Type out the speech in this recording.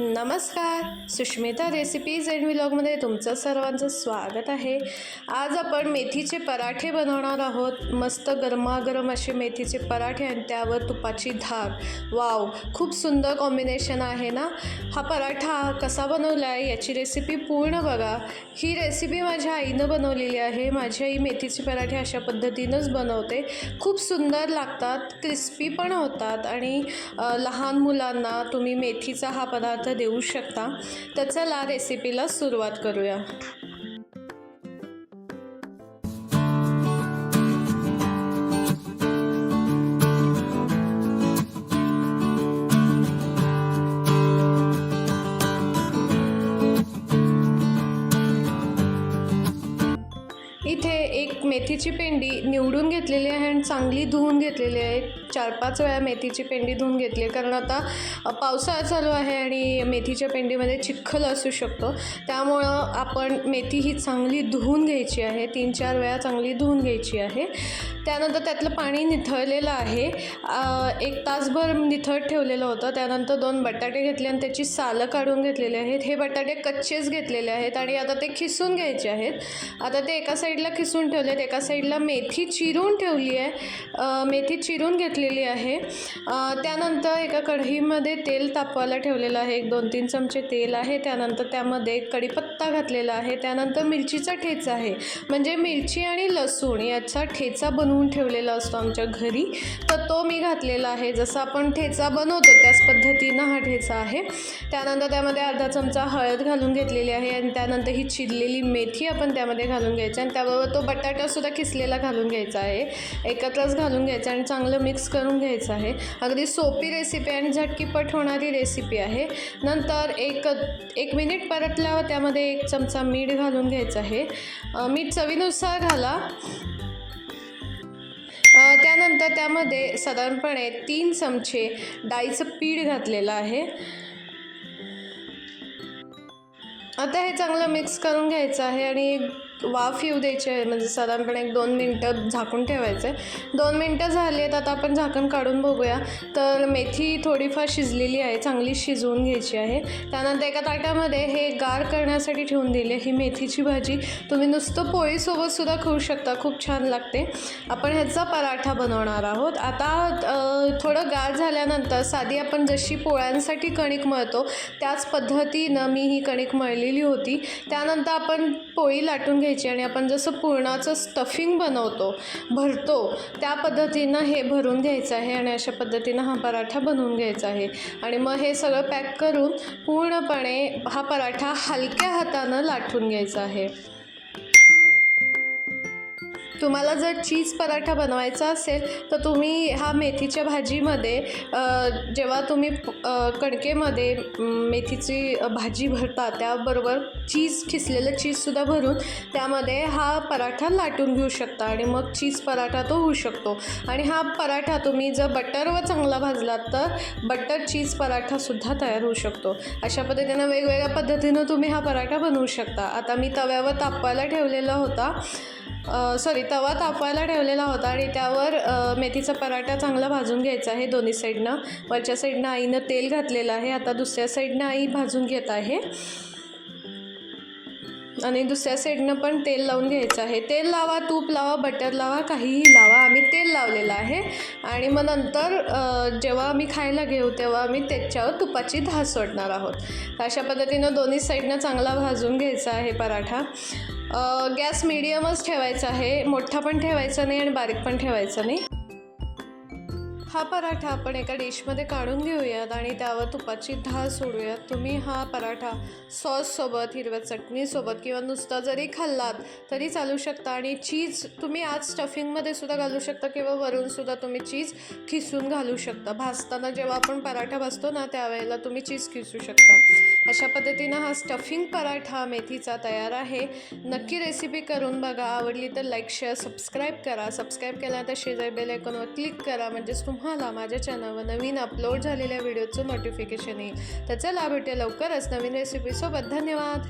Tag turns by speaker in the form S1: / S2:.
S1: नमस्कार. Sushmita recipes and व्लॉगमध्ये तुमचं सर्वांचं स्वागत आहे. आज आपण मेथीचे पराठे बनवणार आहोत. मस्त गरमागरम असे मेथीचे पराठे आणि त्यावर तुपाची धार. वाव खूप सुंदर कॉम्बिनेशन आहे ना? हा पराठा कसा बनवला आहे याची रेसिपी पूर्ण बघा. ही रेसिपी माझ्या आईनं बनवलेली आहे. माझी आई मेथीचे पराठे अशा पद्धतीनंच बनवते. खूप सुंदर लागतात क्रिस्पी पण होतात आणि लहान मुलांना तुम्ही मेथीचा हा पदार्थ देऊ शकता. तर चला रेसिपीला सुरुवात करूया. मेथीची पेंडी निवडून घेतलेली आहे आणि चांगली धुवून घेतलेली आहे. चार पाच वेळा मेथीची पेंडी धुवून घेतली आहे. कारण आता पावसाळा चालू आहे आणि मेथीच्या पेंडीमध्ये चिखल असू शकतो. त्यामुळं आपण मेथी ही चांगली धुवून घ्यायची आहे. तीन चार वेळा चांगली धुवून घ्यायची आहे. त्यानंतर त्यातलं पाणी निथळलेलं आहे. एक तासभर निथळत ठेवलेलं होतं. त्यानंतर दोन बटाटे घेतले आणि त्याची सालं काढून घेतलेली आहेत. हे बटाटे कच्चेच घेतलेले आहेत आणि आता ते खिसून घ्यायचे आहेत. आता ते एका साईडला खिसून ठेवले आहेत एका साईडला मेथी चिरून ठेवली आहे. मेथी चिरून घेतलेली आहे. त्यानंतर एका कढईमध्ये तेल तापवायला ठेवलेलं आहे. एक दोन तीन चमचे तेल आहे. त्यानंतर त्यामध्ये कढीपत्ता घातलेला आहे. त्यानंतर मिरचीचा ठेचा आहे. म्हणजे मिरची आणि लसूण याचा ठेचा बनवून ठेवलेला असतो आमच्या घरी. तर तो मी घातलेला आहे. जसं आपण ठेचा बनवतो त्याच पद्धतीनं हा ठेचा आहे. त्यानंतर त्यामध्ये अर्धा चमचा हळद घालून घेतलेली आहे आणि त्यानंतर ही चिरलेली मेथी आपण त्यामध्ये घालून घ्यायची आणि त्याबरोबर तो बटाटासुद्धा किसलेला घालून घ्यायचा आहे. एकत्रच घालून घ्यायचा आणि चांगलं मिक्स करून घ्यायचं आहे. अगदी सोपी रेसिपी आणि झटकीपट होणारी रेसिपी आहे. नंतर एक एक मिनिट परतल्यावर त्यामध्ये एक चमचा मीठ घालून घ्यायचं आहे. मीठ चवीनुसार घाला. त्यानंतर त्यामध्ये साधारणपणे तीन चमचे डाळीचं पीठ घातलेलं आहे. आता हे चांगलं मिक्स करून घ्यायचं आहे आणि वाफ येऊ द्यायचे आहे. म्हणजे साधारणपणे एक दोन मिनटं झाकून ठेवायचे. दोन मिनटं झाली आहेत. आता आपण झाकण काढून बघूया. तर मेथी थोडीफार शिजलेली आहे. चांगली शिजवून घ्यायची आहे. त्यानंतर एका ताटामध्ये हे गार करण्यासाठी ठेवून दिले ही मेथीची भाजी. तुम्ही नुसतं पोळीसोबतसुद्धा खाऊ शकता. खूप छान लागते. आपण ह्याचा पराठा बनवणार आहोत. आता थोडं गार झाल्यानंतर साधी आपण जशी पोळ्यांसाठी कणिक मळतो त्याच पद्धतीनं मी ही कणिक मळलेली होती. त्यानंतर आपण पोळी लाटून घ्यायची आणि आपण जसं पुरणाचं स्टफिंग बनवतो भरतो त्या पद्धतीनं हे भरून घ्यायचं आहे आणि अशा पद्धतीनं हा पराठा बनवून घ्यायचा आहे. आणि मग हे सगळं पॅक करून पूर्णपणे हा पराठा हलक्या हातानं लाटून घ्यायचा आहे. तुम्हाला जर चीज पराठा बनवायचा असेल तर तुम्ही हा मेथीच्या भाजीमध्ये जेव्हा तुम्ही कणकेमध्ये मेथीची भाजी भरता त्याबरोबर चीज खिसलेलं चीजसुद्धा भरून त्यामध्ये हा पराठा लाटून घेऊ शकता आणि मग चीज पराठा तो होऊ शकतो. आणि हा पराठा तुम्ही जर बटरवर चांगला भाजलात तर बटर चीज पराठासुद्धा तयार होऊ शकतो. अशा पद्धतीनं वेगवेगळ्या पद्धतीनं तुम्ही हा पराठा बनवू शकता. आता मी तव्यावर तापवायला ठेवलेला होता. सॉरी तवा तापवायला ठेवलेला होता आणि त्यावर मेथीचा पराठा चांगला भाजून घ्यायचा आहे दोन्ही साईडनं वरच्या साईडनं आईनं तेल घातलेलं आहे. आता दुसऱ्या साईडनं आई भाजून घेत आहे. आणि दुसऱ्या साईडनं पण तेल लावून घ्यायचं आहे. तेल लावा तूप लावा बटर लावा काहीही लावा. आम्ही तेल लावलेलं आहे. आणि मग नंतर जेव्हा आम्ही खायला घेऊ तेव्हा आम्ही त्याच्यावर तुपाची धास सोडणार आहोत. अशा पद्धतीनं दोन्ही साईडनं चांगला भाजून घ्यायचा आहे पराठा. गॅस मिडियमच ठेवायचा आहे. मोठा पण ठेवायचा नाही आणि बारीक पण ठेवायचा नाही. हा पराठा आपण एका डिशमध्ये काढून घेऊयात आणि त्यावर तुपाची धार सोडूयात. तुम्ही हा पराठा सॉससोबत हिरव्या चटणीसोबत किंवा नुसता जरी खाल्लात तरी चालू शकता आणि चीज तुम्ही आज स्टफिंगमध्ये सुद्धा घालू शकता किंवा वरूनसुद्धा तुम्ही चीज खिसून घालू शकता. भाजताना जेव्हा आपण पराठा भाजतो ना त्यावेळेला तुम्ही चीज खिसू शकता. अशा पद्धतीनं हा स्टफिंग पराठा मेथीचा तयार आहे. नक्की रेसिपी करून बघा. आवडली तर लाईक शेअर सबस्क्राईब करा. सबस्क्राईब केल्यानंतर शेजारी बेल आयकॉनवर क्लिक करा. म्हणजेच तुम्हाला माझ्या चॅनलवर नवीन अपलोड झालेल्या व्हिडिओचं नोटिफिकेशन येईल. तर चला भेटूया लवकरच नवीन रेसिपीसोबत धन्यवाद.